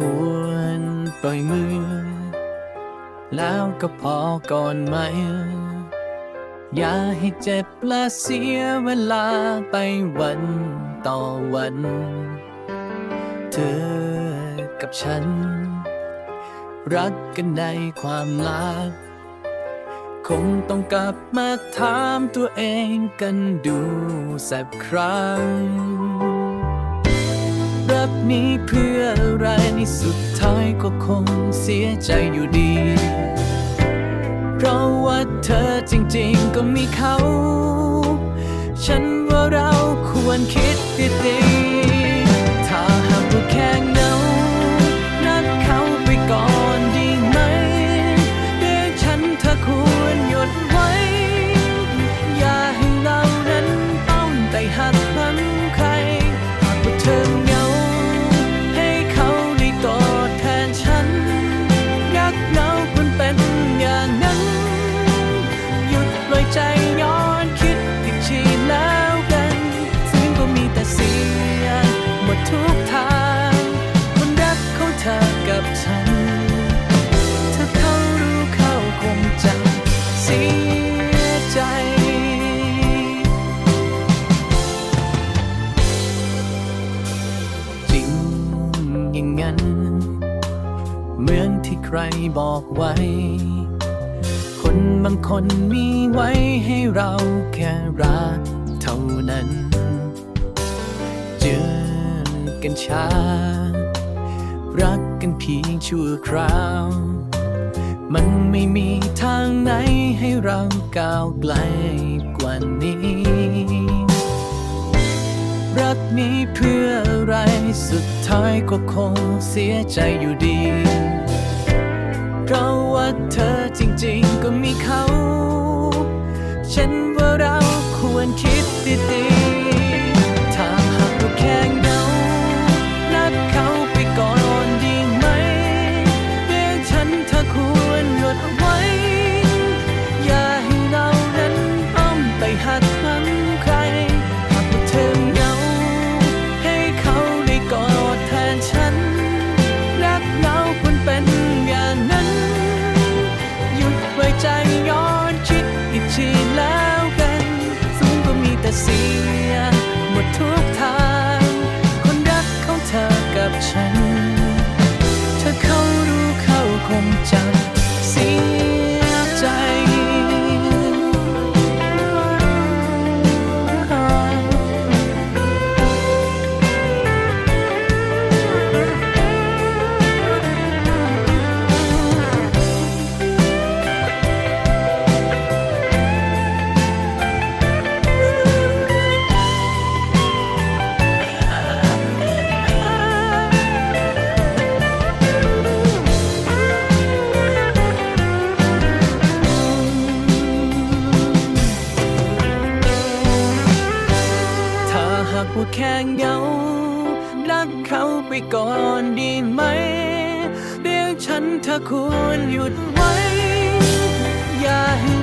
ควรปล่อยมือ แล้วก็พอก่อนไหม อย่าให้เจ็บและเสียเวลาไปวันต่อวัน เธอกับฉัน รักกันในความลับคงต้องกลับมาถามตัวเองกันดูสักครั้ง รักนี้เพื่ออะไร สุดท้ายก็คงเสียใจอยู่ดี เพราะว่าเธอจริงๆก็มีเขา ฉันว่าเราควรคิดดีๆ บอกไว้ คนบางคนมีไว้ให้เราแค่รักเท่านั้น เจอกันช้า รักกันเพียงชั่วคราว มันไม่มีทางไหนให้เราก้าวไกลกว่านี้ รักนี้เพื่ออะไรสุดท้ายก็คงเสียใจอยู่ดี เพราะว่าเธอจริงๆก็มีเขา ฉันว่าเราควรคิดดีๆ ค่เงารักเขาไปก่อนดีไหมเดี๋ยวฉันเธอควรหยุดไว้ อย่าให้